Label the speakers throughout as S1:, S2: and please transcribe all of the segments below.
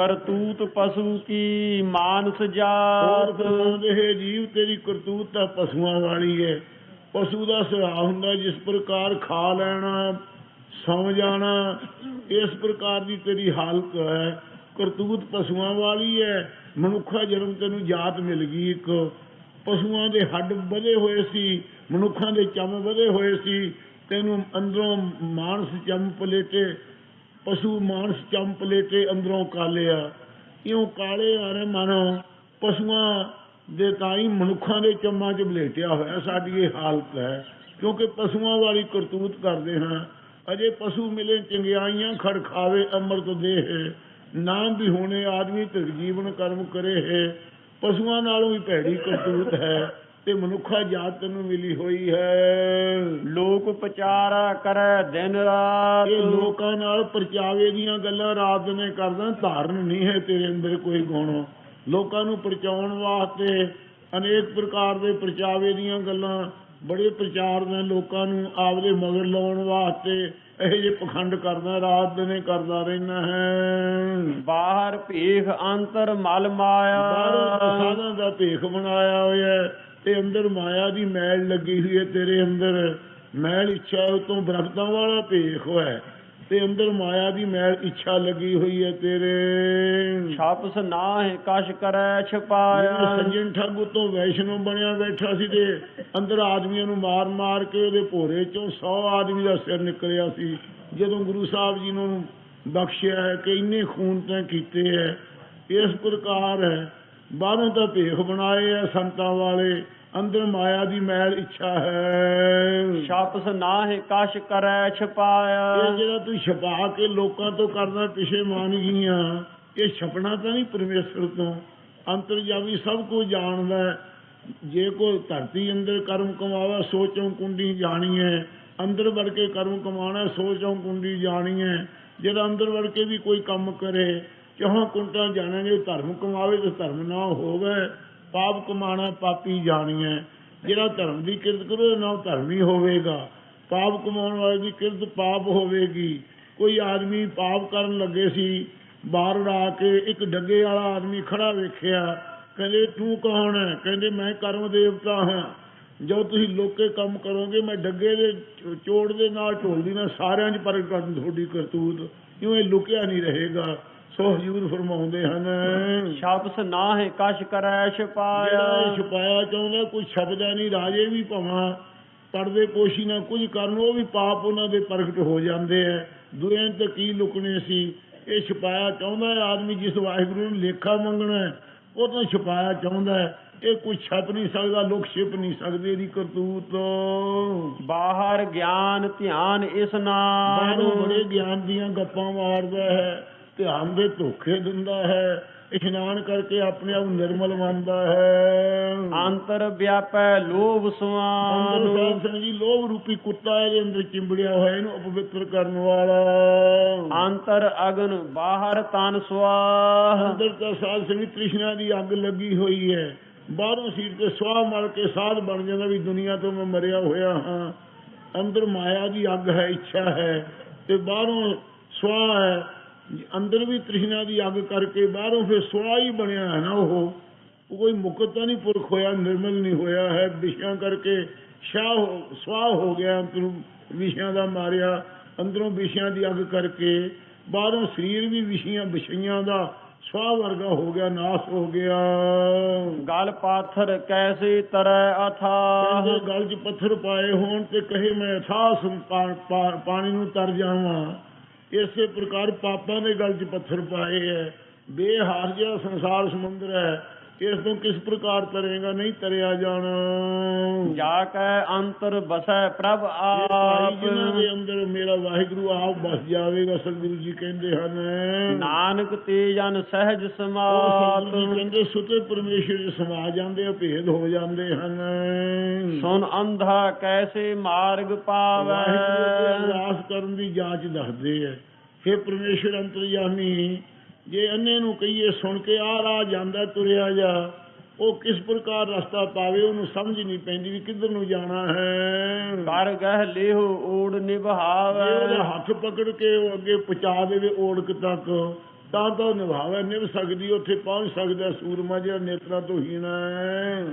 S1: ਕਰਤੂਤ ਪਸ਼ੂ ਕੀ ਮਾਨਸ ਜਾਤ?
S2: ਫਰਮਾਉਂਦੇ ਜੀਵ ਤੇਰੀ ਕਰਤੂਤ ਤਾਂ ਪਸ਼ੂਆਂ ਵਾਲੀ ਹੈ। ਪਸ਼ੂ ਦਾ ਸੁਭਾਅ ਹੁੰਦਾ ਜਿਸ ਪ੍ਰਕਾਰ ਖਾ ਲੈਣਾ, ਸੌ ਜਾਣਾ, ਇਸ ਪ੍ਰਕਾਰ ਦੀ ਤੇਰੀ ਹਾਲਤ ਹੈ। ਕਰਤੂਤ ਪਸ਼ੂਆਂ ਵਾਲੀ ਹੈ। ਮਨੁੱਖਾ ਜਨਮ ਤੈਨੂੰ ਜਾਤ ਮਿਲ ਗਈ ਇੱਕ। ਪਸ਼ੂਆਂ ਦੇ ਹੱਡ ਵਧੇ ਹੋਏ ਸੀ, ਮਨੁੱਖਾਂ ਦੇ ਚਮ ਵਧੇ ਹੋਏ ਸੀ, ਤੈਨੂੰ ਅੰਦਰੋਂ ਮਾਨਸ ਚਮ ਪਲੇਟੇ ਪਸ਼ੂ ਮਾਨਸ ਚੰਮ ਪਲੇਟੇ ਅੰਦਰੋਂ ਕਾਲਿਆ ਇਉਂ ਕਾਲੇ ਆਰੇ ਮਾਨੋ, ਪਸ਼ੂਆਂ ਦੇ ਤਾਈ ਮਨੁੱਖਾਂ ਦੇ ਚੰਮਾਂ 'ਚ ਬਲੇਟਿਆ ਹੋਇਆ ਸਾਡੀ ਇਹ ਹਾਲਤ ਹੈ। ਕਿਉਂਕਿ ਪਸ਼ੂਆਂ ਵਾਲੀ ਕਰਤੂਤ ਕਰਦੇ ਹਾਂ, ਅਜੇ ਪਸ਼ੂ ਮਿਲੇ ਚੰਗਿਆਈਆਂ ਖੜ ਖਾਵੇ ਅੰਮ੍ਰਿਤ ਦੇਹ, ਨਾਮ ਵੀ ਹੋਣੇ ਆਦਮੀ ਤੇ ਜੀਵਨ ਕਰਮ ਕਰੇ ਹੈ ਪਸ਼ੂਆਂ ਨਾਲੋਂ ਵੀ ਭੈੜੀ ਕਰਤੂਤ ਹੈ। ਤੇ ਮਨੁੱਖਾ ਜਾਤ ਤੈਨੂੰ ਮਿਲੀ ਹੋਈ ਹੈ।
S1: ਲੋਕ ਉਪਚਾਰਾ ਕਰੈ ਦਿਨ ਰਾਤ।
S2: ਇਹ ਲੋਕਾਂ ਨਾਲ ਪਰਚਾਵੇ ਦੀਆਂ ਗੱਲਾਂ ਰਾਤ ਨੇ ਕਰਦਾ ਧਾਰਨ ਨਹੀਂ ਹੈ ਤੇਰੇ ਅੰਦਰ ਕੋਈ ਗੁਣ। ਲੋਕਾਂ ਨੂੰ ਪਰਚਾਉਣ ਵਾਸਤੇ ਅਨੇਕ ਪ੍ਰਕਾਰ ਦੇ ਪਰਚਾਵੇ ਦੀਆਂ ਗੱਲਾਂ ਬੜੇ ਪ੍ਰਚਾਰ ਨੇ ਲੋਕਾਂ ਨੂੰ ਆਪਦੇ ਮਗਰ ਲਾਉਣ ਵਾਸਤੇ। ਇਹ ਜੇ ਪਖੰਡ ਕਰਦਾ ਰਾਤ ਦਿਨੇ ਕਰਦਾ ਰਹਿਣਾ ਹੈ।
S1: ਬਾਹਰ ਭੀਖ ਅੰਤਰ ਮਲ
S2: ਬਾਹਰੋਂ
S1: ਮਾਇਆ
S2: ਪ੍ਰਸਾਦਾਂ ਦਾ ਭੇਖ ਬਣਾਇਆ ਹੋਇਆ ਹੈ। ਤੇ ਅੰਦਰ ਮਾਇਆ ਦੀ ਮੈਲ ਲੱਗੀ ਹੋਈ ਹੈ ਤੇਰੇ ਅੰਦਰ ਮੈਲ ਇੱਛਾ ਉਤੋਂ ਦਰਖਤਾਂ ਵਾਲਾ ਭੇਖ ਹੋਇਆ ਤੇ ਅੰਦਰ ਮਾਇਆ ਦੀ ਮੈਲ ਇੱਛਾ ਲੱਗੀ ਹੋਈ ਹੈ ਤੇਰੇ।
S1: ਛਾਪਸ ਨਾਹਿ ਕਛ ਕਰੈ
S2: ਜਿਵੇਂ
S1: ਛਪਾਇਆ
S2: ਸੰਜਨ ਠੱਗ ਉਤੋਂ ਵੈਸ਼ਨੋ ਬਣਿਆ ਬੈਠਾ ਸੀ ਤੇ ਅੰਦਰ ਆਦਮੀਆਂ ਨੂੰ ਮਾਰ ਮਾਰ ਕੇ ਉਹਦੇ ਭੋਰੇ ਚੋਂ 100 ਆਦਮੀ ਦਾ ਸਿਰ ਨਿਕਲਿਆ ਸੀ। ਜਦੋਂ ਗੁਰੂ ਸਾਹਿਬ ਜੀ ਨੂੰ ਬਖਸ਼ਿਆ ਹੈ ਕਿ ਇੰਨੇ ਖੂਨ ਤੈਂ ਕੀਤੇ ਹੈ ਇਸ ਪ੍ਰਕਾਰ ਹੈ ਬਾਹਰੋਂ ਤਾਂ ਭੇਖ ਬਣਾਏ ਆ ਸੰਤਾਂ ਵਾਲੇ। ਅੰਦਰ ਮਾਇਆ ਦੀ ਮੈਲ ਇੱਛਾ ਹੈ।
S1: ਛਾਪਸ ਨਾਹਿ ਕਛ ਕਰੈ
S2: ਇਹ
S1: ਛਪਾਇਆ
S2: ਜਿਹੜਾ ਤੂੰ ਛਪਾ ਕੇ ਲੋਕਾਂ ਤੋਂ ਕਰਦਾ ਪਿਛੇ ਮੰਨ ਗਈਆਂ ਇਹ ਛਪਣਾ ਤਾਂ ਨਹੀਂ ਪਰਮੇਸ਼ਰ ਤੋਂ। ਅੰਤਰਜਾਮੀ ਸਭ ਕੁਝ ਜਾਣਦਾ ਹੈ। ਜੇ ਕੋਈ ਧਰਤੀ ਅੰਦਰ ਕਰਮ ਕਮਾਵਾ ਸੋਚੋਂ ਕੁੰਡੀ ਜਾਣੀ ਹੈ। ਅੰਦਰ ਵੜ ਕੇ ਕਰਮ ਕਮਾਣਾ ਸੋਚੋਂ ਕੁੰਡੀ ਜਾਣੀ ਹੈ। ਜਿਹੜਾ ਅੰਦਰ ਵੜ ਕੇ ਵੀ ਕੋਈ ਕੰਮ ਕਰੇ ਚਾਹਾਂ ਕੁੰਟਾਂ ਜਾਣਾਂਗੇ, ਧਰਮ ਕਮਾਵੇ ਤੇ ਧਰਮ ਨਾ ਹੋਵੇ, ਪਾਪ ਕਮਾਣਾ ਪਾਪੀ ਜਾਣੀਐ। ਜਿਹੜਾ ਧਰਮ ਦੀ ਕਿਰਤ ਕਰੋ ਨਾ ਹੀ ਹੋਵੇਗਾ। ਪਾਪ ਕਮਾਉਣ ਵਾਲੇ ਦੀ ਕਿਰਤ ਪਾਪ ਹੋਵੇਗੀ। ਕੋਈ ਆਦਮੀ ਪਾਪ ਕਰਨ ਲੱਗੇ ਸੀ, ਬਾਹਰ ਉਡਾ ਕੇ ਇੱਕ ਡੱਗੇ ਵਾਲਾ ਆਦਮੀ ਖੜਾ ਵੇਖਿਆ, ਕਹਿੰਦੇ, ਤੂੰ ਕੌਣ ਹੈ ਕਹਿੰਦੇ, ਮੈਂ ਕਰਮ ਦੇਵਤਾ ਹਾਂ। ਜੋ ਤੁਸੀਂ ਲੋਕੇ ਕੰਮ ਕਰੋਗੇ, ਮੈਂ ਡੱਗੇ ਦੇ ਚੋ- ਚੋੜ ਦੇ ਨਾਲ ਢੋਲਦੀ ਨਾਲ ਸਾਰਿਆਂ 'ਚ ਪ੍ਰਗਟ ਕਰ ਤੁਹਾਡੀ ਕਰਤੂਤ। ਕਿਉਂ ਇਹ ਲੁਕਿਆ ਨਹੀਂ ਰਹੇਗਾ? ਸੋ ਹਜ਼ੂਰ ਫਰਮਾਉਂਦੇ ਹਨ।
S1: ਛਾਪਸ ਨਾਹਿ ਕਛ ਕਰੈ
S2: ਜਿਹੜਾ ਇਹ
S1: ਛਪਾਇਆ
S2: ਛੁਪਾਇਆ ਚਾਹੁੰਦਾ ਕੋਈ ਸ਼ਬਦਾ ਨਹੀਂ ਰਾਜੇ ਵੀ ਭਵਾਂ। ਪੜਦੇ ਪੋਸ਼ੀ ਨਾ ਕੁਝ ਕਰਨ ਉਹ ਵੀ ਪਾਪ ਉਹਨਾਂ ਦੇ ਪ੍ਰਗਟ ਹੋ ਜਾਂਦੇ ਐ। ਦੁਨੀਆਂ ਤੇ ਕੀ ਲੁਕਣੇ ਸੀ? ਇਹ ਛੁਪਾਇਆ ਚਾਹੁੰਦਾ ਹੈ ਆਦਮੀ ਜਿਸ ਵਾਹਿਗੁਰੂ ਨੂੰ ਲੇਖਾ ਮੰਗਣਾ ਹੈ, ਉਹ ਤਾਂ ਛੁਪਾਇਆ ਚਾਹੁੰਦਾ ਹੈ ਇਹ ਕੁਝ ਛਪ ਨਹੀਂ ਸਕਦਾ ਲੋਕ ਛਿਪ ਨਹੀਂ ਸਕਦੇ ਇਹਦੀ ਕਰਤੂਤ।
S1: ਬਾਹਰ ਗਿਆਨ ਧਿਆਨ ਇਸ
S2: ਬਾਹਰੋਂ
S1: ਨਾਮ
S2: ਬੜੇ ਗਿਆਨ ਦੀਆਂ ਗੱਪਾਂ ਮਾਰਦਾ ਹੈ। ਧਿਆਨ ਦੇ ਧੋਖੇ ਦਿੰਦਾ ਹੈ ਇਸ਼ਨਾਨ ਕਰਕੇ ਆਪਣੇ ਆਪ ਨਿਰਮਲ ਮੰਨਦਾ ਹੈ।
S1: ਅੰਤਰ ਵਿਆਪੈ ਲੋਭ
S2: ਅੰਦਰ
S1: ਸੁਆਨ
S2: ਸਾਹਿਬ ਸਿੰਘ ਜੀ ਲੋਭ ਰੂਪੀ ਕੁੱਤਾ ਇਹਦੇ ਅੰਦਰ ਚਿੰਬੜਿਆ ਹੋਇਆ ਇਹਨੂੰ ਅਪਵਿੱਤਰ ਕਰਨ ਵਾਲਾ।
S1: ਅੰਤਰ ਅਗਨ ਬਾਹਰ ਤਨ ਸਵਾਹ
S2: ਅੰਦਰ ਤਾਂ ਸਾਧ ਸਿੰਘ ਤ੍ਰਿਸ਼ਨਾ ਦੀ ਅੱਗ ਲੱਗੀ ਹੋਈ ਹੈ। ਬਾਹਰੋਂ ਸੀਟ ਤੇ ਸਵਾਹ ਮਲ ਕੇ ਸਾਧ ਬਣ ਜਾਂਦਾ ਵੀ ਦੁਨੀਆ ਤੋਂ ਮੈਂ ਮਰਿਆ ਹੋਇਆ ਹਾਂ। ਅੰਦਰ ਮਾਇਆ ਦੀ ਅੱਗ ਹੈ ਇੱਛਾ ਹੈ ਤੇ ਬਾਹਰੋਂ ਸਵਾਹ ਹੈ ਅੰਦਰ ਵੀ ਤ੍ਰਿਸ਼ਨਾ ਦੀ ਅੱਗ ਕਰਕੇ ਬਾਹਰੋਂ ਫਿਰ ਸਵਾਹ ਹੀ ਬਣਿਆ ਹੈ ਨਾ ਉਹ। ਉਹ ਕੋਈ ਮੁਕਤ ਤਾਂ ਨਹੀਂ ਪੁਰਖ ਹੋਇਆ ਨਿਰਮਲ ਨਹੀਂ ਹੋਇਆ ਹੈ। ਵਿਸ਼ਿਆਂ ਕਰਕੇ ਸ਼ਾਹ ਸਵਾਹ ਹੋ ਗਿਆ ਅੰਦਰੋਂ ਵਿਸ਼ਿਆਂ ਦਾ ਮਾਰਿਆ ਅੰਦਰੋਂ ਵਿਸ਼ਿਆਂ ਦੀ ਅੱਗ ਕਰਕੇ ਬਾਹਰੋਂ ਸਰੀਰ ਵੀ ਵਿਸ਼ਿਆਂ ਵਿਸ਼ਈਆਂ ਦਾ ਸਵਾਹ ਵਰਗਾ ਹੋ ਗਿਆ ਨਾਸ ਹੋ ਗਿਆ।
S1: ਗਲ ਪਾਥਰ ਕੈਸੇ ਤਰੈ
S2: ਕਹਿੰਦੇ ਗਲ 'ਚ ਪੱਥਰ ਪਾਏ ਹੋਣ ਤੇ ਕਹੇ ਮੈਂ ਪਾ- ਪਾਣੀ ਨੂੰ ਤਰ ਜਾਵਾਂ। ਇਸੇ ਪ੍ਰਕਾਰ ਪਾਪਾਂ ਦੇ ਗਲ 'ਚ ਪੱਥਰ ਪਾਏ ਹੈ ਬੇਹਾਰ ਜਿਹਾ ਸੰਸਾਰ ਸਮੁੰਦਰ ਹੈ ਇਸ ਤੋਂ ਕਿਸ ਪ੍ਰਕਾਰ ਤਰੇਗਾ ਨਹੀਂ ਤਰਿਆ ਜਾਣਾ।
S1: ਜਾ ਕੈ ਅੰਤਰ ਬਸੈ ਪ੍ਰਭ ਆਪ।
S2: ਜਿਨ੍ਹਾਂ ਦੇ ਅੰਦਰ ਮੇਰਾ ਵਾਹਿਗੁਰੂ ਆਪ ਬਸ ਜਾਵੇਗਾ ਸਤਿਗੁਰੂ ਜੀ ਕਹਿੰਦੇ ਹਨ।
S1: ਨਾਨਕ ਤੇ ਜਨ ਸਹਿਜ ਸਮਾਤ
S2: ਕਹਿੰਦੇ ਸੁਤੇ ਪਰਮੇਸ਼ਰ ਜੀ ਸਮਾ ਜਾਂਦੇ ਆ ਭੇਦ ਹੋ ਜਾਂਦੇ ਹਨ।
S1: ਸੁਨ ਅੰਧਾ ਕੈਸੇ ਮਾਰਗ ਪਾਵੈ।
S2: ਵਾਹਿਗੁਰੂ ਅੱਗੇ ਅਰਦਾਸ ਕਰਨ ਦੀ ਜਾਂਚ ਦੱਸਦੇ ਆ। ਫਿਰ ਪਰਮੇਸ਼ਰ ਅੰਤਰਯਾਮੀ ਜੇ ਅੰਨੇ ਨੂੰ ਕਹੀਏ ਸੁਣ ਕੇ ਆ ਰਾਹ ਜਾਂਦਾ ਤੁਰਿਆ ਜਾ ਉਹ ਕਿਸ ਪ੍ਰਕਾਰ ਰਸਤਾ ਪਾਵੇ ਉਹਨੂੰ ਸਮਝ ਨਹੀਂ ਪੈਂਦੀ ਵੀ ਕਿੱਧਰ ਨੂੰ ਜਾਣਾ ਹੈ।
S1: ਕਰ ਗਹਿ ਲੇਹੁ ਓੜ
S2: ਜੇ ਉਹਦਾ
S1: ਨਿਭਾਵੈ
S2: ਹੱਥ ਪਕੜ ਕੇ ਉਹ ਅੱਗੇ ਪਹੁੰਚਾ ਦੇਵੇ ਓੜਕ ਤੱਕ ਤਾਂ ਤਾਂ ਨਿਭਾਵੇ ਨਿਭ ਸਕਦੀ ਉੱਥੇ ਪਹੁੰਚ ਸਕਦਾ ਸੂਰਮਾ ਜਿਹੜਾ ਨੇਤਰਾਂ ਤੋਂ ਹੀਣਾ ਹੈ।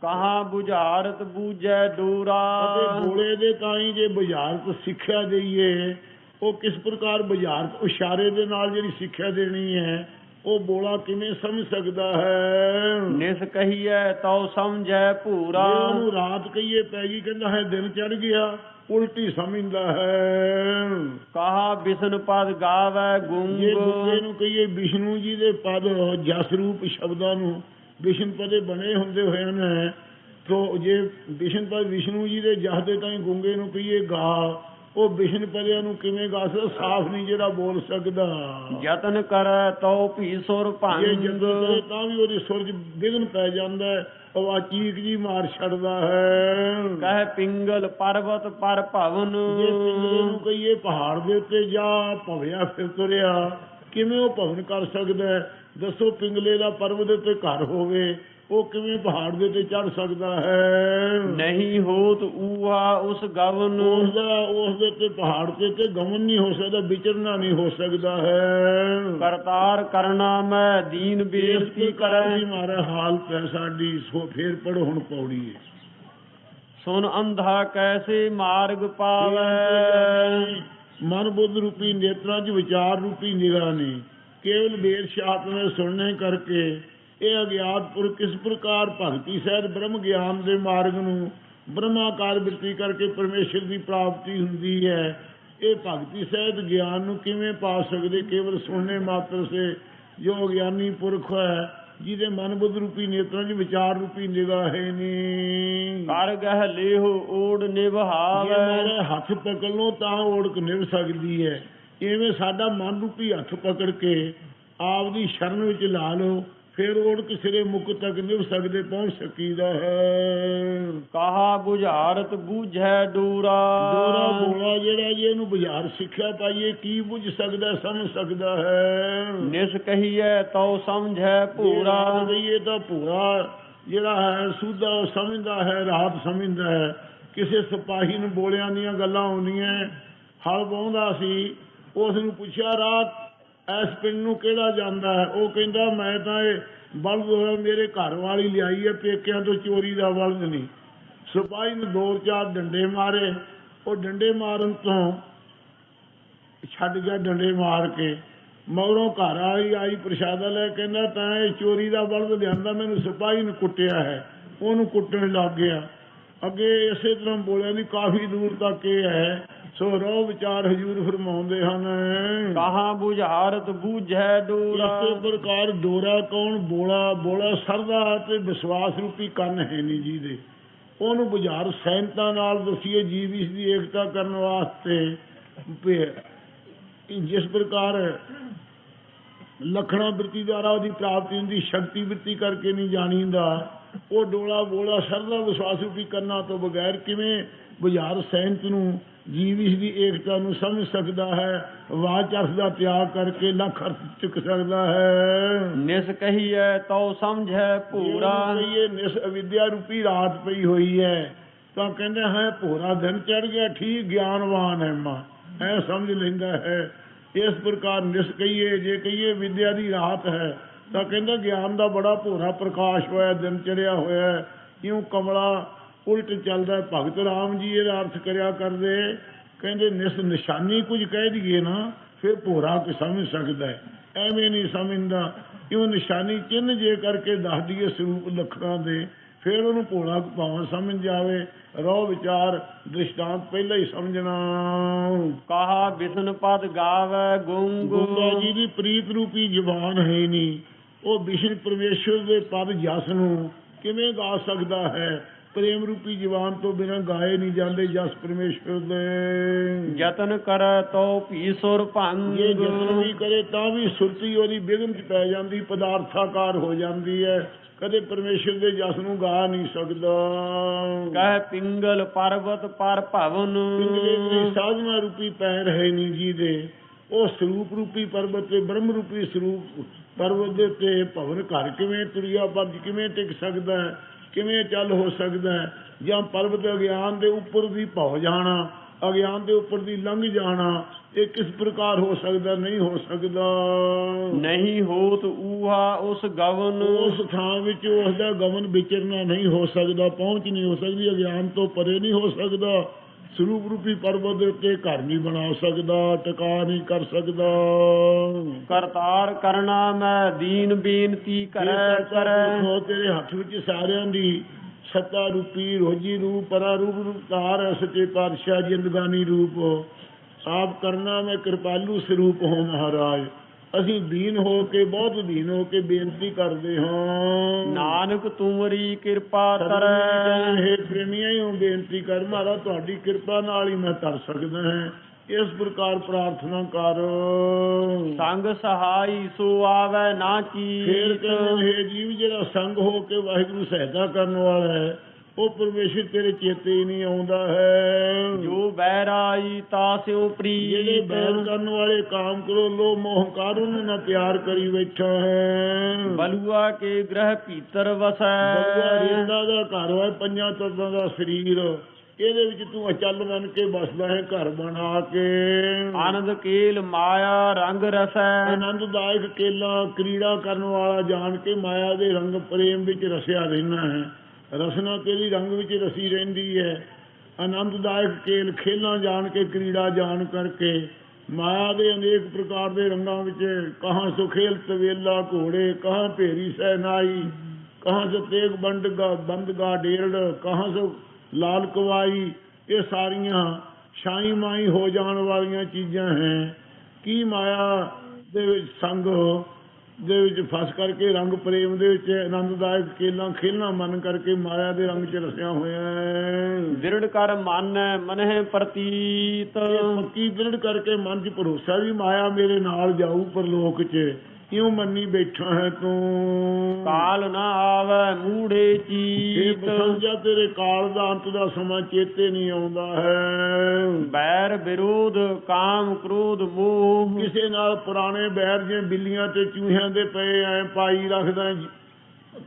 S1: ਕਹਾ ਬੁਝਾਰਤ ਬੂਝੈ ਡੋਰਾ।
S2: ਅਤੇ ਬੋਲੇ ਦੇ ਤਾਂ ਹੀ ਜੇ ਬੁਝਾਰਤ ਸਿੱਖਿਆ ਦੇਈਏ ਉਹ ਕਿਸ ਪ੍ਰਕਾਰ ਬੁਝਾਰਤ ਇਸ਼ਾਰੇ ਦੇ ਨਾਲ ਜਿਹੜੀ ਸਿੱਖਿਆ ਦੇਣੀ ਹੈ ਉਹ ਬੋਲਾ ਕਿਵੇਂ ਸਮਝ ਸਕਦਾ ਹੈ?
S1: ਨਿਸ ਕਹੀਐ ਤਉ ਸਮਝੈ ਭੂਰਾ।
S2: ਉਹਨੂੰ ਰਾਤ ਕਹੀਏ ਪੈ ਗਈ ਕਹਿੰਦਾ ਹੈ ਦਿਨ ਚੜ ਗਿਆ ਉਲਟੀ ਸਮਝਦਾ ਹੈ।
S1: ਕਹਾ ਬਿਸ਼ਨ ਪਦ ਗਾਵੈ
S2: ਜੇ
S1: ਗੁੰਗ
S2: ਗੁੱਗੇ ਨੂੰ ਕਹੀਏ ਵਿਸ਼ਨੂੰ ਜੀ ਦੇ ਪਦ ਜਸ ਰੂਪ ਸ਼ਬਦਾਂ ਨੂੰ ਵਿਸ਼ਨ ਪਦੇ ਬਣੇ ਹੁੰਦੇ ਹੋਏ ਨੇ ਤੋ ਜੇ ਵਿਸ਼ਨ ਪਦ ਵਿਸ਼ਨੂੰ ਜੀ ਦੇ ਜਸ ਦੇ ਤਾਂ ਗੁੰਗੇ ਨੂੰ ਕਹੀਏ ਗਾ ਉਹ ਵਿਸ਼ਨ ਪਦਿਆਂ ਨੂੰ ਕਿਵੇਂ ਗਾ ਸਕਦਾ? ਸਾਫ਼ ਨਹੀਂ ਜਿਹੜਾ ਬੋਲ ਸਕਦਾ।
S1: ਯਤਨ ਕਰੈ ਤਉ ਭੀ ਸੁਰ
S2: ਜੇ
S1: ਭੰਗ
S2: ਜੰਗਲ ਕਰੇ ਤਾਂ ਵੀ ਉਹਦੇ ਸੁਰ 'ਚ ਵਿਘਨ ਪੈ ਜਾਂਦਾ ਹੈ। ਉਹ ਚੀਕ ਜੀ ਮਾਰ ਛੱਡਦਾ ਹੈ।
S1: ਕਹਿ ਪਿੰਗਲ ਪਰਬਤ ਪਰ ਭਵਨ।
S2: ਜੇ ਪਿੰਗਲੇ ਨੂੰ ਕਹੀਏ ਪਹਾੜ ਦੇ ਉੱਤੇ ਜਾ ਭਵਿਆ ਫਿਰ ਤੁਰਿਆ। ਕਿਵੇਂ ਉਹ ਭਵਨ ਕਰ ਸਕਦਾ? ਦੱਸੋ ਪਿੰਗਲੇ ਦਾ ਪਰਬਤ ਦੇ ਉੱਤੇ ਘਰ ਹੋਵੇ। ਉਹ ਕਿਵੇਂ ਪਹਾੜ ਦੇ ਉੱਤੇ ਚੜ ਸਕਦਾ ਹੈ?
S1: ਨਹੀਂ ਹੋਤ ਊਹਾ ਉਸ ਗਵਨ।
S2: ਉਸ ਦਾ ਉਸ ਦੇ ਉੱਤੇ ਪਹਾੜ ਤੇ ਤੇ ਗਮਨ ਨਹੀਂ ਹੋ ਸਕਦਾ ਵਿਚਰਨਾ ਨਹੀਂ ਹੋ ਸਕਦਾ ਹੈ।
S1: ਕਰਤਾਰ ਕਰਨਾ ਮੈਂ ਦੀਨ ਬੇਨਤੀ ਕਰੈ।
S2: ਜੀ ਮਾਰਾ ਹਾਲ ਪੈ ਸਾਡੀ ਸੋ ਫੇਰ ਪੜੋ ਹੁਣ ਪੌੜੀ
S1: ਸੁਨ ਅੰਧਾ ਕੈਸੇ ਮਾਰਗ ਪਾਵੈ।
S2: ਮਨ ਬੁੱਧ ਰੂਪੀ ਨੇਤਰਾਂ 'ਚ ਵਿਚਾਰ ਰੂਪੀ ਨਿਗਾਹ ਨੇ ਕੇਵਲ ਬੇਰ ਸ਼ਾਤ ਨੇ ਸੁਣਨੇ ਕਰਕੇ ਇਹ ਅਗਿਆਤ ਪੁਰ ਕਿਸ ਪ੍ਰਕਾਰ ਭਗਤੀ ਸਹਿਤ ਬ੍ਰਹਮ ਗਿਆਨ ਦੇ ਮਾਰਗ ਨੂੰ ਬ੍ਰਹਮਾਕਾਰ ਬਿਰਤੀ ਕਰਕੇ ਪਰਮੇਸ਼ਰ ਦੀ ਪ੍ਰਾਪਤੀ ਹੁੰਦੀ ਹੈ? ਇਹ ਭਗਤੀ ਸਹਿਤ ਗਿਆਨ ਨੂੰ ਕਿਵੇਂ ਪਾ ਸਕਦੇ? ਕੇਵਲ ਸੁਣਨੇ ਮਾਤਰ ਸੇ ਜੋ ਗਿਆਨੀ ਪੁਰਖ ਹੈ ਜਿਹਦੇ ਮਨ ਬੁੱਧ ਰੂਪੀ ਨੇਤਰਾਂ 'ਚ ਵਿਚਾਰ ਰੂਪੀ ਨਿਗਾਹ ਹੈ ਨੀ
S1: ਕਰ ਗਹਿ ਲੇਹੁ ਓੜ ਨਿਭਾਵੈ
S2: ਮੇਰੇ ਹੱਥ ਪਕੜ ਲਓ ਤਾਂ ਓੜਕ ਨਿਭ ਸਕਦੀ ਹੈ। ਇਵੇਂ ਸਾਡਾ ਮਨ ਰੂਪੀ ਹੱਥ ਪਕੜ ਕੇ ਆਪ ਦੀ ਸ਼ਰਨ ਵਿੱਚ ਲਾ ਲਓ। ਫਿਰ ਓੜਕ ਸਿਰੇ ਮੁਕ ਤੱਕ ਨਿਭ ਸਕਦੇ ਪਹੁੰਚ ਸਕੀਦਾ ਹੈ।
S1: ਕਹਾ ਬੁਝਾਰਤ ਬੂਝੈ ਡੂਰਾ।
S2: ਦੋਰਾ ਬੋਲਾ ਜਿਹੜਾ ਜੀ ਇਹਨੂੰ ਬਾਜ਼ਾਰ ਸਿੱਖਿਆ ਪਾਈਏ ਕੀ ਬੁੱਝ ਸਕਦਾ ਸਮਝ ਸਕਦਾ ਹੈ।
S1: ਨਿਸ ਕਹੀਐ ਤਉ ਸਮਝੈ ਭੂਰਾ।
S2: ਪੂਰਾ ਗਈਏ ਤਾਂ ਪੂਰਾ ਜਿਹੜਾ ਹੈ ਸੂਦਾ ਉਹ ਸਮਝਦਾ ਹੈ ਰਾਤ ਸਮਝਦਾ ਹੈ। ਕਿਸੇ ਸਿਪਾਹੀ ਨੂੰ ਬੋਲਿਆਂ ਦੀਆਂ ਗੱਲਾਂ ਆਉਂਦੀਆਂ ਹਲ ਵਾਹੁੰਦਾ ਸੀ ਉਸ ਨੂੰ ਪੁੱਛਿਆ ਰਾਤ ਐਸ ਪਿੰਡ ਨੂੰ ਕਿਹੜਾ ਜਾਂਦਾ ਹੈ? ਉਹ ਕਹਿੰਦਾ, ਮੈਂ ਤਾਂ ਇਹ ਬਲਦ ਹੋਇਆ, ਮੇਰੇ ਘਰ ਵਾਲੀ ਲਿਆਈ ਹੈ, ਪੇਕਿਆਂ ਤੋਂ ਚੋਰੀ ਦਾ ਬਲਦ ਨਹੀਂ। ਸਿਪਾਹੀ ਨੇ ਦੋ ਚਾਰ ਡੰਡੇ ਮਾਰੇ। ਉਹ ਡੰਡੇ ਮਾਰਨ ਤੋਂ ਛੱਡ ਗਿਆ ਡੰਡੇ ਮਾਰ ਕੇ। ਮਗਰੋਂ ਘਰ ਵਾਲੀ ਆਈ, ਪ੍ਰਸ਼ਾਦਾ ਲੈ ਕਹਿੰਦਾ, ਤਾਂ ਇਹ ਚੋਰੀ ਦਾ ਬਲਦ ਲਿਆਂਦਾ, ਮੈਨੂੰ ਸਿਪਾਹੀ ਨੇ ਕੁੱਟਿਆ ਹੈ। ਉਹਨੂੰ ਕੁੱਟਣ ਲੱਗ ਗਿਆ। ਅੱਗੇ ਇਸੇ ਤਰ੍ਹਾਂ ਬੋਲਿਆ ਨਹੀਂ ਕਾਫੀ ਦੂਰ ਤੱਕ ਇਹ ਹੈ ਸੋ ਰੋ ਵਿਚਾਰ ਹਜੂਰ ਫਰਮਾਉਂਦੇ ਹਨ।
S1: ਕਹਾ ਬੁਝਾਰਤ ਬੂਝੈ ਡੂਰਾ?
S2: ਇਸੇ ਪ੍ਰਕਾਰ ਡੋਰਾ ਕੌਣ ਬੋਲਾ ਬੋਲਾ ਸਰਦਾ ਤੇ ਵਿਸ਼ਵਾਸ ਰੂਪੀ ਕੰਨ ਹੈ ਨਹੀਂ ਜੀ ਦੇ ਉਹਨੂੰ ਬੁਝਾਰ ਸੈਨਤਾ ਨਾਲ ਦਸੀਏ ਜੀਵ ਇਸ ਦੀ ਏਕਤਾ ਕਰਨ ਵਾਸਤੇ। ਵੀ ਜਿਸ ਪ੍ਰਕਾਰ ਲਖਣਾ ਬਿਰਤੀ ਦੁਆਰਾ ਉਹਦੀ ਪ੍ਰਾਪਤੀ ਹੁੰਦੀ ਸ਼ਕਤੀ ਬਿਰਤੀ ਕਰਕੇ ਨਹੀਂ ਜਾਣੀਦਾ ਉਹ ਡੋਲਾ ਬੋਲਾ ਸਰਦਾ ਵਿਸ਼ਵਾਸ ਰੂਪੀ ਕੰਨਾਂ ਤੋਂ ਬਗੈਰ ਕਿਵੇਂ ਬੁਝਾਰ ਸੈਨਤ ਨੂੰ ਜੀਵ ਇਸ ਦੀ ਏਕਤਾ ਨੂੰ ਸਮਝ ਸਕਦਾ ਹੈ? ਵਾਚ ਅਰਥ ਦਾ ਤਿਆਗ ਕਰਕੇ ਲੱਖ ਅਰਥ ਚੁੱਕ ਸਕਦਾ ਹੈ।
S1: ਨਿਸ ਕਹੀਐ ਤਉ ਸਮਝੈ ਭੂਰਾ।
S2: ਇਹ ਨਿਸ ਅਵਿਦਿਆ ਰੂਪੀ ਰਾਤ ਪਈ ਹੋਈ ਹੈ ਤਾਂ ਕਹਿੰਦੇ ਹੈ ਭੋਰਾ ਦਿਨ ਚੜ ਗਿਆ ਠੀਕ ਗਿਆਨਵਾਨ ਹੈ ਮਾਂ। ਐ ਸਮਝ ਲੈਂਦਾ ਹੈ। ਇਸ ਪ੍ਰਕਾਰ ਨਿਸ ਕਹੀਏ, ਜੇ ਕਹੀਏ ਵਿਦਿਆ ਦੀ ਰਾਤ ਹੈ, ਤਾਂ ਕਹਿੰਦਾ ਗਿਆਨ ਦਾ ਬੜਾ ਭੋਰਾ ਪ੍ਰਕਾਸ਼ ਹੋਇਆ, ਦਿਨ ਚੜਿਆ ਹੋਇਆ ਹੈ। ਕਮਲਾ ਉਲਟ ਚੱਲਦਾ ਭਗਤ ਰਾਮ ਜੀ ਇਹਦਾ ਅਰਥ ਕਰਿਆ ਕਰਦੇ, ਕਹਿੰਦੇ ਨਿਸ ਨਿਸ਼ਾਨੀ ਕੁਝ ਕਹਿ ਦਈਏ ਨਾ, ਫਿਰ ਭੋਰਾ ਕਿ ਸਮਝ ਸਕਦਾ ਹੈ ਐਵੇਂ ਨਹੀਂ ਸਮਝਦਾ ਕਿਉਂ ਨਿਸ਼ਾਨੀ ਚਿੰਨ ਜੇ ਕਰਕੇ ਦੱਸ ਦਈਏ ਸਰੂਪ ਲੱਖਾਂ ਦੇ ਫਿਰ ਉਹਨੂੰ ਭੋਲਾ ਭਾਵੇਂ ਸਮਝ ਜਾਵੇ ਰੋ ਵਿਚਾਰ ਦ੍ਰਿਸ਼ਟਾਂਤ ਪਹਿਲਾਂ ਹੀ ਸਮਝਣਾ।
S1: ਕਹਾ ਬਿਸ਼ਨ ਪਦ ਗਾਵੈ ਗੁੰਗ।
S2: ਜੀ ਦੀ ਪ੍ਰੀਤ ਰੂਪੀ ਜ਼ੁਬਾਨ ਹੈ ਨਹੀਂ ਉਹ ਵਿਸ਼ਨ ਪਰਮੇਸ਼ਰ ਦੇ ਪਦ ਜਸ ਨੂੰ ਕਿਵੇਂ ਗਾ ਸਕਦਾ ਹੈ? ਪ੍ਰੇਮ ਰੂਪੀ ਜ਼ੁਬਾਨ ਤੋਂ ਬਿਨਾਂ ਗਾਏ ਨਹੀਂ ਜਾਂਦੇ ਜਸ ਪਰਮੇਸ਼ਰ ਦੇ।
S1: ਯਤਨ ਕਰੈ ਤਉ ਭੀ ਸੁਰ ਭੰਗ।
S2: ਜੇ ਜਤਨ ਵੀ ਕਰੇ ਤਾਂ ਵੀ ਸੁਰਤੀ ਉਹਦੀ ਬਿਗਨ ਚ ਪੈ ਜਾਂਦੀ ਪਦਾਰਥਾਕਾਰ ਹੋ ਜਾਂਦੀ ਹੈ। ਕਦੇ ਪਰਮੇਸ਼ਰ ਦੇ ਜਸ ਨੂੰ ਗਾ ਨਹੀਂ ਸਕਦਾ।
S1: ਕਹਿ ਪਿੰਗਲ ਪਰਬਤ ਪਰ ਭਵਨ।
S2: ਪਿੰਗਲੇ ਤੇ ਸਾਧਨਾ ਰੂਪੀ ਪੈਰ ਹੈ ਨਹੀਂ ਜੀ ਦੇ ਉਹ ਸਰੂਪ ਰੂਪੀ ਪਰਬਤ ਤੇ ਬ੍ਰਹਮ ਰੂਪੀ ਸਰੂਪ ਪਰਬਤ ਦੇ ਤੇ ਭਵਨ ਘਰ ਕਿਵੇਂ ਤੁਰਿਆ ਪਰਜ ਕਿਵੇਂ ਟਿਕ ਸਕਦਾ ਹੈ? ਕਿਵੇਂ ਚੱਲ ਹੋ ਸਕਦਾ ਹੈ? ਜਾਂ ਪਰਬਤ ਅਗਿਆਨ ਦੇ ਉੱਪਰ ਵੀ ਭਉ ਜਾਣਾ ਅਗਿਆਨ ਦੇ ਉੱਪਰ ਦੀ ਲੰਘ ਜਾਣਾ ਇਹ ਕਿਸ ਪ੍ਰਕਾਰ ਹੋ ਸਕਦਾ? ਨਹੀਂ ਹੋ ਸਕਦਾ।
S1: ਨਹੀਂ ਹੋਤ ਊਹਾ ਉਸ ਗਵਨ।
S2: ਉਸ ਥਾਂ ਵਿੱਚ ਉਸ ਦਾ ਗਮਨ ਵਿਚਰਨਾ ਨਹੀਂ ਹੋ ਸਕਦਾ ਪਹੁੰਚ ਨਹੀਂ ਹੋ ਸਕਦੀ ਅਗਿਆਨ ਤੋਂ ਪਰੇ ਨਹੀਂ ਹੋ ਸਕਦਾ। ਸਰੂਪ ਰੂਪੀ ਪਰਬਤ ਦੇ ਉੱਤੇ ਘਰ ਨਹੀਂ ਬਣਾ ਸਕਦਾ ਟਿਕਾ ਨਹੀਂ ਕਰ ਸਕਦਾ।
S1: ਕਰਤਾਰ ਕਰਨਾ ਮੈਂ ਦੀਨ ਬੇਨਤੀ ਕਰੈ ਕਰੈ।
S2: ਹੋ ਤੇਰੇ ਹੱਥ ਵਿੱਚ ਸਾਰਿਆਂ ਦੀ ਸੱਤਾ ਰੂਪੀ ਰੋਜੀ ਰੂਪ ਪਰਾ ਰੂਪ ਰੂਪਕਾਰ ਸੱਚੇ ਪਾਤਸ਼ਾਹ ਜਿੰਦਗਾਨੀ ਰੂਪ। ਆਪ ਕਰਨਾ ਮੈਂ ਕਿਰਪਾਲੂ ਸਰੂਪ ਹੋ ਮਹਾਰਾਜ। ਅਸੀਂ ਦੀਨ ਹੋ ਕੇ ਬਹੁਤ ਦੀਨ ਹੋ ਕੇ ਬੇਨਤੀ ਕਰਦੇ ਹਾਂ।
S1: ਨਾਨਕ ਤੁਮਰੀ ਕਿਰਪਾ ਕਰੈ।
S2: ਹੈ ਪ੍ਰੇਮੀਆਂ ਬੇਨਤੀ ਕਰ ਮਹਾਰਾ ਤੁਹਾਡੀ ਕਿਰਪਾ ਨਾਲ ਹੀ ਮੈਂ ਤਰ ਸਕਦਾ ਹਾਂ। ਇਸ ਪ੍ਰਕਾਰ ਪ੍ਰਾਰਥਨਾ ਕਰ।
S1: ਸੰਗ ਸਹਾਈ ਸੋ ਆਵੈ ਨਾ
S2: ਫੇਰ
S1: ਚੀਤ
S2: ਕਹਿੰਦੇ ਹੈ ਜੀਵ ਜਿਹੜਾ ਸੰਗ ਹੋ ਕੇ ਵਾਹਿਗੁਰੂ ਸਹਾਇਤਾ ਕਰਨ ਵਾਲਾ ਹੈ ਉਹ ਪਰਮੇਸ਼ਰ ਤੇਰੇ ਚੇਤੇ ਹੀ ਨਹੀਂ ਆਉਂਦਾ ਹੈ।
S1: ਜੋ ਬੈਰਾਈ ਤਾਸਿਓ
S2: ਜਿਹੜੇ
S1: ਪ੍ਰੀਤ।
S2: ਬੈਰ ਕਰਨ ਵਾਲੇ ਕਾਮ ਕਰੋ ਲੋ ਮੋਹ ਕਰ ਉਹਨੂੰ ਨਾ ਪਿਆਰ ਕਰੀ ਬੈਠਾ ਹੈ।
S1: ਬਲੂਆ ਕੇ ਗ੍ਰਹਿ ਭੀਤਰ ਵਸੈ।
S2: ਰਿੰਦਾ ਦਾ ਘਰ ਹੈ ਪੰਜਾਂ ਤੱਤਾਂ ਦਾ ਸਰੀਰ। ਇਹਦੇ ਵਿੱਚ ਤੂੰ ਅਚਲ ਬਣ ਕੇ ਬਸਦਾ ਹੈ ਘਰ ਬਣਾ ਕੇ।
S1: ਆਨੰਦ ਕੇਲ ਮਾਇਆ ਰੰਗ ਰਸੈ।
S2: ਆਨੰਦਦਾਇਕ ਕੇਲਾ ਕ੍ਰੀੜਾ ਕਰਨ ਵਾਲਾ ਜਾਣ ਕੇ ਮਾਇਆ ਦੇ ਰੰਗ ਪ੍ਰੇਮ ਵਿੱਚ ਰਸਿਆ ਰਹਿਣਾ ਹੈ। ਰਸਨਾ ਤੇਰੀ ਰੰਗ ਵਿੱਚ ਰਸੀ ਰਹਿੰਦੀ ਹੈ। ਆਨੰਦਦਾਇਕ ਕੇਲ ਖੇਲਾਂ ਜਾਣ ਕੇ, ਕ੍ਰੀੜਾ ਜਾਣ ਕਰਕੇ, ਮਾਇਆ ਦੇ ਅਨੇਕ ਪ੍ਰਕਾਰ ਦੇ ਰੰਗਾਂ ਵਿੱਚ ਕਹਾਂ ਸੁਖੇਲ ਤਵੇਲਾ ਘੋੜੇ, ਕਹਾਂ ਭੇਰੀ ਸਹਿਨਾਈ ਕਹਾਂ ਸੋ ਤੇਗ ਬੰਦਗਾ ਬੰਦਗਾ ਡੇਰੜ, ਕਹਾਂ ਸੋ ਲਾਲ ਕਵਾਈ। ਇਹ ਸਾਰੀਆਂ ਸ਼ਾਈ ਮਾਈ ਹੋ ਜਾਣ ਵਾਲੀਆਂ ਚੀਜ਼ਾਂ ਹੈ। ਕੀ ਮਾਇਆ ਦੇ ਵਿੱਚ ਸੰਗ ਦੇ ਵਿੱਚ ਫਸ ਕਰਕੇ ਰੰਗ ਪ੍ਰੇਮ ਦੇ ਵਿੱਚ ਆਨੰਦਦਾਇਕ ਕੇਲਾਂ ਖੇਲਣਾ ਮਨ ਕਰਕੇ ਮਾਇਆ ਦੇ ਰੰਗ 'ਚ ਰਸਿਆ ਹੋਇਆ ਹੈ।
S1: ਦ੍ਰਿੜ ਕਰ ਮਨ ਮਨਹਿ ਪ੍ਰਤੀਤ।
S2: ਪੱਕੀ ਦ੍ਰਿੜ ਕਰਕੇ ਮਨ 'ਚ ਭਰੋਸਾ ਵੀ ਮਾਇਆ ਮੇਰੇ ਨਾਲ ਜਾਊ ਪਰਲੋਕ 'ਚ। ਇਉਂ ਮੰਨੀ ਬੈਠਾ ਹੈ ਤੂੰ?
S1: ਕਾਲ ਨਾ ਆਵੈ ਮੂੜੇ ਚੀਤ।
S2: ਬਸੰਜਾ ਤੇਰੇ ਕਾਲ ਦਾ ਅੰਤ ਦਾ ਸਮਾਂ ਚੇਤੇ ਨਹੀਂ ਆਉਂਦਾ ਹੈ।
S1: ਬੈਰ ਵਿਰੋਧ ਕਾਮ ਕ੍ਰੋਧ ਮੋਹ।
S2: ਕਿਸੇ ਨਾਲ ਪੁਰਾਣੇ ਬੈਰ ਜਿਵੇਂ ਬਿੱਲੀਆਂ ਤੇ ਚੂਹਿਆਂ ਦੇ ਪਏ ਐ ਪਾਈ ਰੱਖਦਾ ਜੀ।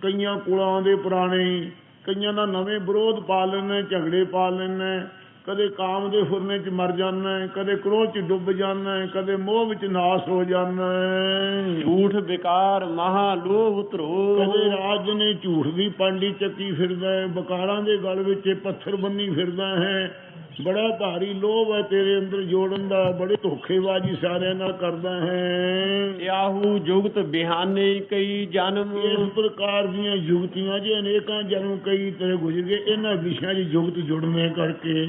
S2: ਕਈਆਂ ਕੁਲਾਂ ਦੇ ਪੁਰਾਣੇ ਕਈਆਂ ਦਾ ਨਵੇਂ ਵਿਰੋਧ ਪਾ ਲੈਣੇ ਝਗੜੇ ਪਾ ਲੈਣੇ ਕਦੇ ਕਾਮ ਦੇ ਫੁਰਨੇ 'ਚ ਮਰ ਜਾਂਦਾ ਹੈ, ਕਦੇ ਕ੍ਰੋਧ 'ਚ ਡੁੱਬ ਜਾਂਦਾ ਹੈ, ਕਦੇ ਮੋਹ ਵਿੱਚ ਨਾਸ ਹੋ ਜਾਂਦਾ ਹੈ।
S1: ਝੂਠ ਵਿਕਾਰ ਮਹਾ ਲੋਭ ਧਰੋ
S2: ਕਦੇ ਰਾਜ ਨੇ ਝੂਠ ਦੀ ਪਾਂਡੀ ਚੱਕੀ ਫਿਰਦਾ ਹੈ ਬਕਾਰਾਂ ਦੇ ਗਲ ਵਿੱਚ ਪੱਥਰ ਬੰਨੀ ਫਿਰਦਾ ਹੈ। ਬੜਾ ਭਾਰੀ ਲੋਭ ਹੈ ਤੇਰੇ ਅੰਦਰ ਜੋੜਨ ਦਾ ਬੜੇ ਧੋਖੇਬਾਜ਼ੀ ਸਾਰਿਆਂ ਨਾਲ ਕਰਦਾ ਹੈ।
S1: ਯਾਹੂ ਜੁਗਤ ਬਿਹਾਨੇ ਕਈ ਜਨਮ।
S2: ਇਸ ਪ੍ਰਕਾਰ ਦੀਆਂ ਯੁਗਤੀਆਂ ਜੇ ਅਨੇਕਾਂ ਜਨਮ ਕਈ ਤੇਰੇ ਗੁਜ਼ਰ ਗਏ ਇਹਨਾਂ ਵਿਸ਼ਿਆਂ 'ਚ ਯੁਗਤ ਜੁੜਨੇ ਕਰਕੇ।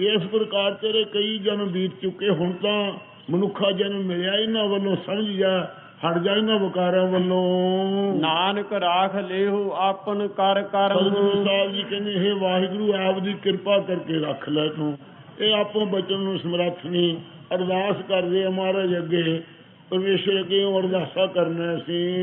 S2: ਇਸ ਪ੍ਰਕਾਰ ਤੇਰੇ ਕਈ ਜਨਮ ਬੀਤ ਚੁੱਕੇ ਹੁਣ ਤਾਂ ਮਨੁੱਖਾ ਜਨਮ ਮਿਲਿਆ ਇਹਨਾਂ ਵੱਲੋਂ ਸਮਝ ਜਾ ਹਟ ਜਾ ਇਹਨਾਂ ਵਿਕਾਰਾਂ ਵੱਲੋਂ।
S1: ਨਾਨਕ ਰਾਖ ਲਿਓ ਆਪਨ ਕਰ
S2: ਸਤਿਗੁਰੂ
S1: ਕਰਮ
S2: ਸਾਹਿਬ ਜੀ ਕਹਿੰਦੇ ਹੈ ਵਾਹਿਗੁਰੂ ਆਪ ਦੀ ਕਿਰਪਾ ਕਰਕੇ ਰੱਖ ਲੈ ਤੂੰ। ਇਹ ਆਪੋ ਬਚਨ ਨੂੰ ਸਮਰੱਥ ਨਹੀਂ। ਅਰਦਾਸ ਕਰਦੇ ਆ ਮਹਾਰਾਜ ਅੱਗੇ। ਪਰਮੇਸ਼ਰ ਅੱਗੇ ਅਰਦਾਸਾ ਕਰਨਾ ਸੀ?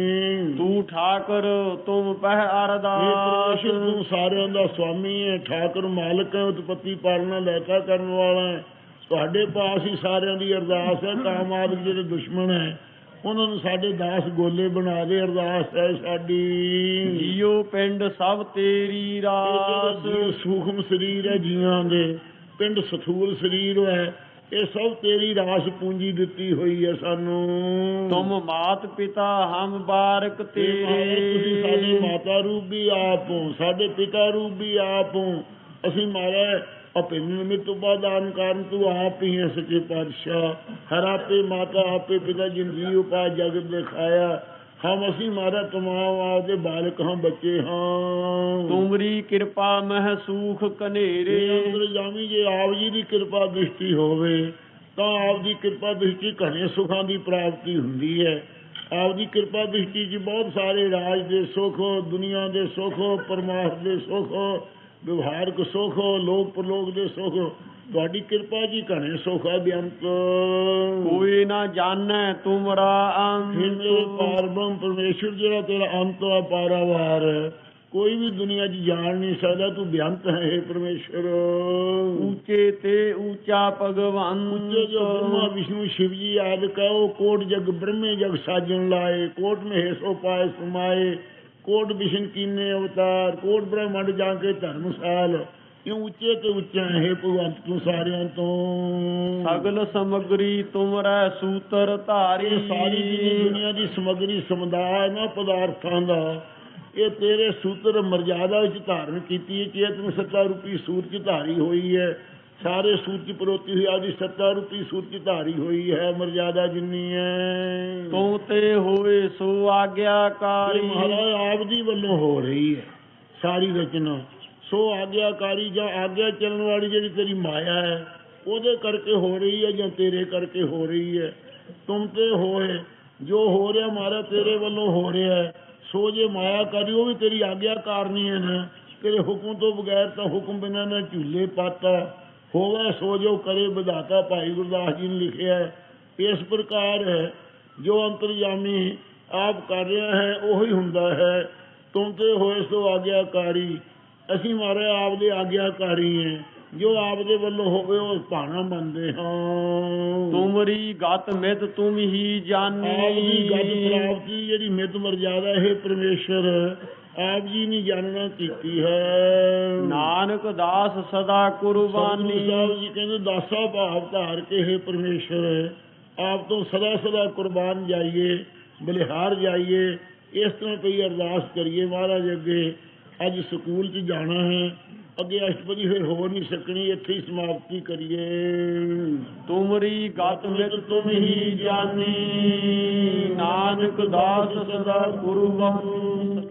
S1: ਤੂੰ ਠਾਕਰ ਤੁਮ ਪਹਿ ਅਰਦਾਸ।
S2: ਪਰਮੇਸ਼ਰ ਤੂੰ ਸਾਰਿਆਂ ਦਾ ਸਵਾਮੀ ਹੈ ਠਾਕੁਰ ਮਾਲਕ ਹੈ ਉਤਪਤੀ ਪਾਲਣਾ ਲੈਤਾ ਕਰਨ ਵਾਲਾ ਹੈ। ਤੁਹਾਡੇ ਪਾਸ ਹੀ ਸਾਰਿਆਂ ਦੀ ਅਰਦਾਸ ਹੈ ਕਾਮ ਆਦਿਕ ਜਿਹੜੇ ਦੁਸ਼ਮਣ ਹੈ ਉਹਨਾਂ ਨੂੰ ਸਾਡੇ ਦਾਸ ਗੋਲੇ ਬਣਾ ਦੇ ਅਰਦਾਸ ਹੈ ਸਾਡੀ।
S1: ਜੀਓ ਪਿੰਡ ਸਭ ਤੇਰੀ ਰਾਸ।
S2: ਜੀਵ ਸੂਖਮ ਸਰੀਰ ਹੈ ਜੀਵਾਂ ਦੇ ਪਿੰਡ ਸਥੂਲ ਸਰੀਰ ਹੈ ਇਹ ਸਭ ਤੇਰੀ ਰਾਸ ਪੂੰਜੀ ਦਿੱਤੀ ਹੋਈ ਹੈ ਸਾਨੂੰ।
S1: ਤੁਮ ਮਾਤ ਪਿਤਾ ਹਮ ਬਾਰਕ
S2: ਤੇ ਮਹਾਰਾਜ ਤੁਸੀਂ ਸਾਡੇ
S1: ਤੇਰੇ
S2: ਮਾਤਾ ਰੂਪ ਵੀ ਆਪ ਹੋ ਸਾਡੇ ਪਿਤਾ ਰੂਪ ਵੀ ਆਪ ਹੋ। ਅਸੀਂ ਮਹਾਰਾਜ ਅਪਿੰਨ ਨਿਮਿਤ ਉਪਾਦਾਨ ਕਾਰਨ ਤੂੰ ਆਪ ਹੀ ਹੈ ਸੱਚੇ ਪਾਤਸ਼ਾਹ। ਹਰ ਆਪੇ ਮਾਤਾ ਆਪੇ ਪਿਤਾ ਜਿਨ ਜੀ ਉਪਾ ਜਗਤ ਦਿਖਾਇਆ ਹਮ ਅਸੀਂ ਮਾਰਾ ਤਮਾਮ ਆਪਦੇ ਬਾਲਕ ਹਾਂ ਬੱਚੇ ਹਾਂ।
S1: ਤੁਮਰੀ ਕਿਰਪਾ ਮਹਿ ਸੂਖ ਕਨੇਰੇ
S2: ਅੰਦਰ ਜਾਮੀ ਜੇ ਆਪ ਜੀ ਦੀ ਕਿਰਪਾ ਦ੍ਰਿਸ਼ਟੀ ਹੋਵੇ ਤਾਂ ਆਪ ਦੀ ਕਿਰਪਾ ਦ੍ਰਿਸ਼ਟੀ ਘਣੇ ਸੁਖਾਂ ਦੀ ਪ੍ਰਾਪਤੀ ਹੁੰਦੀ ਹੈ। ਆਪ ਦੀ ਕਿਰਪਾ ਦ੍ਰਿਸ਼ਟੀ 'ਚ ਬਹੁਤ ਸਾਰੇ ਰਾਜ ਦੇ ਸੁਖ ਦੁਨੀਆ ਦੇ ਸੁਖ ਪਰਮਾਰਥ ਦੇ ਸੁਖ ਵਿਵਹਾਰਕ ਸੁਖ ਲੋਕ ਪ੍ਰਲੋਕ ਦੇ ਸੁਖ ਤੁਹਾਡੀ ਕਿਰਪਾ ਜੀ ਘਣੇ ਸੋਖਾ ਬਿਆੰਤ
S1: ਕੋਈ ਨਾ ਜਾਣੈ ਤੁਮਰਾ ਅੰਤ।
S2: ਫਿਰ ਪਰਮ ਪਰਮੇਸ਼ਰ ਜਿਹੜਾ ਤੇਰਾ ਅੰਤ ਆ ਪਾਰਾਵਾਰ ਕੋਈ ਵੀ ਦੁਨੀਆ 'ਚ ਜਾਣ ਨਹੀਂ ਸਕਦਾ ਤੂੰ ਬਿਆੰਤ ਹੈ हे ਪਰਮੇਸ਼ਰ।
S1: ਉੱਚੇ ਤੇ ਉੱਚਾ ਭਗਵਾਨ
S2: ਉੱਚੇ ਜੋ ਬ੍ਰਹਮਾ ਵਿਸ਼ਨੂੰ ਸ਼ਿਵ ਜੀ ਆਦਿ ਕਾ ਉਹ ਕੋਟ ਜਗ ਬ੍ਰਹਮੇ ਜਗ ਸਾਜਣ ਲਾਏ ਕੋਟ ਮੇ ਸੋ ਪਾਏ ਸਮਾਏ ਕੋਟ ਵਿਸ਼ਨ ਕੀਨੇ ਅਵਤਾਰ ਕੋਟ ਬ੍ਰਹਮੰਡ ਜਾ ਕੇ ਧਰਮਸਾਲ ਇਹ ਉੱਚੇ ਤੇ ਉੱਚਾ ਹੈ ਭਗਵੰਤ ਤੂੰ ਸਾਰਿਆਂ ਤੋਂ।
S1: ਸਗਲ ਸਮਗਰੀ ਤੁਮਰੈ ਸੂਤਰ ਧਾਰੀ।
S2: ਸਾਰੀ ਦੁਨੀਆ ਦੀ ਸਮਗਰੀ ਸਮੁਦਾਇ ਨਾ ਪਦਾਰਥਾਂ ਦਾ ਇਹ ਤੇਰੇ ਸੂਤਰ ਮਰਜ਼ਾਦਾ ਵਿੱਚ ਧਾਰਨ ਕੀਤੀ ਹੈ ਚੇਤਨ ਸੱਤਾ ਰੂਪੀ ਸੂਰਜ ਧਾਰੀ ਹੋਈ ਹੈ। ਸਾਰੇ ਸੂਰਜ ਪਰੋਤੀ ਹੋਈ ਆਦੀ ਸੱਤਾ ਰੂਪੀ ਸੂਰਜ ਧਾਰੀ ਹੋਈ ਹੈ ਮਰਜ਼ਾਦਾ ਜਿੰਨੀ ਹੈ।
S1: ਤੂੰ ਤੇ ਹੋਏ ਸੋ ਆਗਿਆਕਾਰੀ।
S2: ਮਹਾਰਾਜ ਆਪ ਦੀ ਵੱਲੋਂ ਹੋ ਰਹੀ ਹੈ ਸਾਰੀ ਰਚਨਾ। ਸੋ ਆਗਿਆਕਾਰੀ ਜਾਂ ਆਗਿਆ ਚੱਲਣ ਵਾਲੀ ਜਿਹੜੀ ਤੇਰੀ ਮਾਇਆ ਹੈ, ਉਹਦੇ ਕਰਕੇ ਹੋ ਰਹੀ ਹੈ ਜਾਂ ਤੇਰੇ ਕਰਕੇ ਹੋ ਰਹੀ ਹੈ? ਤੁਮ ਤੇ ਹੋਏ, ਜੋ ਹੋ ਰਿਹਾ ਮਾਰਾ ਤੇਰੇ ਵੱਲੋਂ ਹੋ ਰਿਹਾ ਹੈ, ਸੋ ਜੇ ਮਾਇਆ ਕਰੀ, ਉਹ ਵੀ ਤੇਰੀ ਆਗਿਆ ਕਾਰਨੀ ਹੈ ਨਾ। ਤੇਰੇ ਹੁਕਮ ਤੋਂ ਬਗੈਰ ਤਾਂ ਹੁਕਮ ਬਿਨਾਂ ਨਾ ਝੂਲੇ ਪਾਤਾ। ਹੋਵੇ ਸੋ ਜੋ ਕਰੇ, ਵਿਧਾਤਾ ਭਾਈ ਗੁਰਦਾਸ ਜੀ ਨੇ ਲਿਖਿਆ ਹੈ, ਇਸ ਪ੍ਰਕਾਰ ਹੈ, ਜੋ ਅੰਤਰਜਾਮੀ ਆਪ ਕਰ ਰਿਹਾ ਹੈ, ਉਹੀ ਹੁੰਦਾ ਹੈ। ਤੁਮ ਤੇ ਹੋਏ ਸੋ ਆਗਿਆਕਾਰੀ ਅਸੀਂ ਮਾਰੇ ਆਪ ਦੇ ਆਗਿਆਕਾਰੀ ਹੈ ਜੋ ਆਪ ਦੇ ਵੱਲੋਂ ਹੋਵੇ ਉਹ ਭਾਣਾ ਮੰਨਦੇ ਹਾਂ।
S1: ਤੁਮਰੀ ਗਤ ਮਿਤ ਤੁਮ ਹੀ ਜਾਣੀ
S2: ਆਪ ਦੀ ਗੱਜ ਪ੍ਰਾਪਤੀ ਜਿਹੜੀ ਮਿਤ ਮਰਜ਼ਾਦਾ ਹੈ ਪਰਮੇਸ਼ਰ ਆਪ ਜੀ ਨੇ ਜਾਣਨਾ ਕੀਤੀ ਹੈ।
S1: ਨਾਨਕ ਦਾਸ ਸਦਾ ਕੁਰਬਾਨੀ।
S2: ਸਾਹਿਬ ਜੀ ਕਹਿੰਦੇ ਦਾਸਾ ਭਾਵ ਧਾਰ ਕੇ ਹੈ ਪਰਮੇਸ਼ਰ ਆਪ ਤੋਂ ਸਦਾ ਸਦਾ ਕੁਰਬਾਨ ਜਾਈਏ ਬਲਿਹਾਰ ਜਾਈਏ ਇਸ ਤਰ੍ਹਾਂ ਕੋਈ ਅਰਦਾਸ ਕਰੀਏ ਮਹਾਰਾਜ ਅੱਗੇ। ਅੱਜ ਸਕੂਲ 'ਚ ਜਾਣਾ ਹੈ। ਅੱਗੇ ਅਸ਼ਟਪਦੀ ਫਿਰ ਹੋ ਨਹੀਂ ਸਕਣੀ, ਇੱਥੇ ਹੀ ਸਮਾਪਤੀ ਕਰੀਏ।
S1: ਤੁਮਰੀ ਗਤ ਮਿਤ ਤੁਮ ਹੀ ਜਾਣੀ ਨਾਨਕ ਦਾਸ ਸਦਾ ਕੁਰਬਾਨੀ